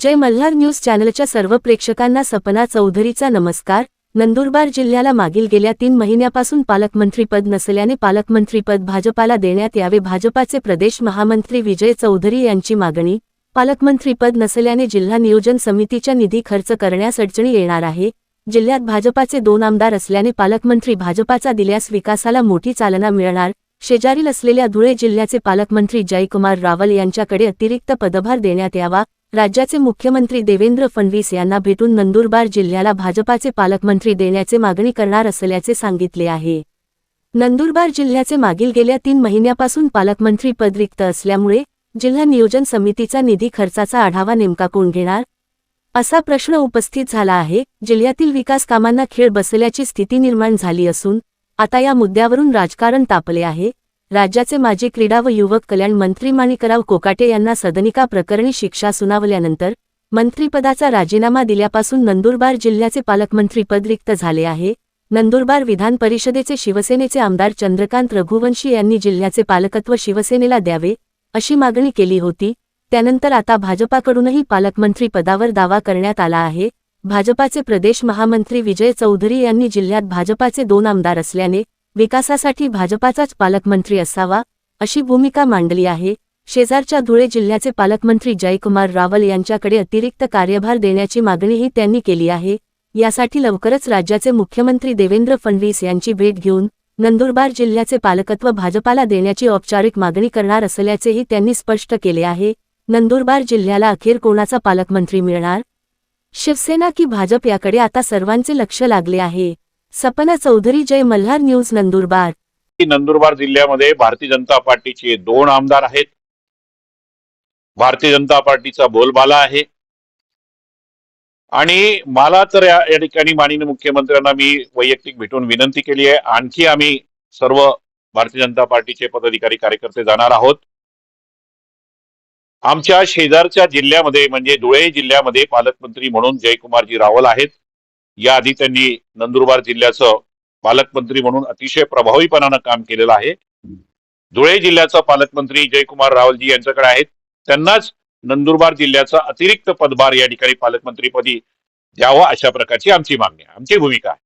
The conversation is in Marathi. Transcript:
जय मल्हार न्यूज चॅनलच्या सर्व प्रेक्षकांना सपना चौधरीचा नमस्कार. नंदुरबार जिल्ह्याला मागील गेल्या तीन महिन्यापासून पालकमंत्रीपद नसल्याने पालकमंत्रीपद भाजपाला देण्यात यावे भाजपाचे प्रदेश महामंत्री विजय चौधरी यांची मागणी. पालकमंत्रीपद नसल्याने जिल्हा नियोजन समितीच्या निधी खर्च करण्यास अडचणी येणार आहे. जिल्ह्यात भाजपाचे दोन आमदार असल्याने पालकमंत्री भाजपाचा दिल्यास विकासाला मोठी चालना मिळणार. शेजारील असलेल्या धुळे जिल्ह्याचे पालकमंत्री जयकुमार रावल यांच्याकडे अतिरिक्त पदभार देण्यात यावा. राज्याचे मुख्यमंत्री देवेंद्र फडणवीस यांना भेटून नंदुरबार जिल्ह्याला भाजपाचे पालकमंत्री देण्याचे मागणी करणार असल्याचे सांगितले आहे. नंदुरबार जिल्ह्याचे मागील गेल्या तीन महिन्यापासून पालकमंत्री पद रिक्त असल्यामुळे जिल्हा नियोजन समितीचा निधी खर्चाचा आढावा नेमका कोण घेणार? असा प्रश्न उपस्थित झाला आहे. जिल्ह्यातील विकास कामांना खेळ बसल्याची स्थिती निर्माण झाली असून आता या मुद्द्यावरून राजकारण तापले आहे. राज्याचे माजी क्रीडा व युवक कल्याण मंत्री माणिकराव कोकाटे यांना सदनिका प्रकरणी शिक्षा सुनावल्यानंतर मंत्रिपदाचा राजीनामा दिल्यापासून नंदुरबार जिल्ह्याचे पालकमंत्रीपद रिक्त झाले आहे. नंदुरबार विधान परिषदेचे शिवसेनेचे आमदार चंद्रकांत रघुवंशी यांनी जिल्ह्याचे पालकत्व शिवसेनेला द्यावे अशी मागणी केली होती. त्यानंतर आता भाजपाकडूनही पालकमंत्री पदावर दावा करण्यात आला आहे. भाजपाचे प्रदेश महामंत्री विजय चौधरी यांनी जिल्ह्यात भाजपाचे दोन आमदार असल्याने विकासासाठी भाजपाचाच पालकमंत्री असावा अशी भूमिका मांडली आहे. शेजारच्या धुळे जिल्ह्याचे पालकमंत्री जयकुमार रावल यांच्याकडे अतिरिक्त कार्यभार देण्याची मागणीही त्यांनी केली आहे. यासाठी लवकरच राज्याचे मुख्यमंत्री देवेंद्र फडणवीस यांची भेट घेऊन नंदुरबार जिल्ह्याचे पालकत्व भाजपाला देण्याची औपचारिक मागणी करणार असल्याचेही त्यांनी स्पष्ट केले आहे. नंदुरबार जिल्ह्याला अखेर कोणाचा पालकमंत्री मिळणार? शिवसेना की भाजप याकडे आता सर्वांचे लक्ष लागले आहे. सपना चौधरी जय मल्हार न्यूज नंदुरबार. नंदुरबार जिल्ह्यामध्ये भारतीय जनता पार्टीचे दोन आमदार आहेत. भारतीय जनता पार्टीचा बोलबाला आहे. आणि मला तर या या ठिकाणी माननीय मुख्यमंत्र्यांना मी वैयक्तिक भेटून विनंती केली आहे. आणखी आम्ही सर्व भारतीय जनता पार्टीचे पदाधिकारी कार्यकर्ते जाणार आहोत. आमच्या शेजारच्या जिल्ह्यामध्ये म्हणजे धुळे जिल्ह्यामध्ये पालकमंत्री म्हणून जयकुमारजी रावल आहेत. याआधी त्यांनी नंदुरबार जिल्ह्याचं पालकमंत्री म्हणून अतिशय प्रभावीपणानं काम केलेलं आहे. धुळे जिल्ह्याचा पालकमंत्री जयकुमार रावलजी यांच्याकडे आहेत. त्यांनाच नंदुरबार जिल्ह्याचा अतिरिक्त पदभार या ठिकाणी पालकमंत्रीपदी द्यावा अशा प्रकारची आमची मागणी आहे. आमची भूमिका आहे.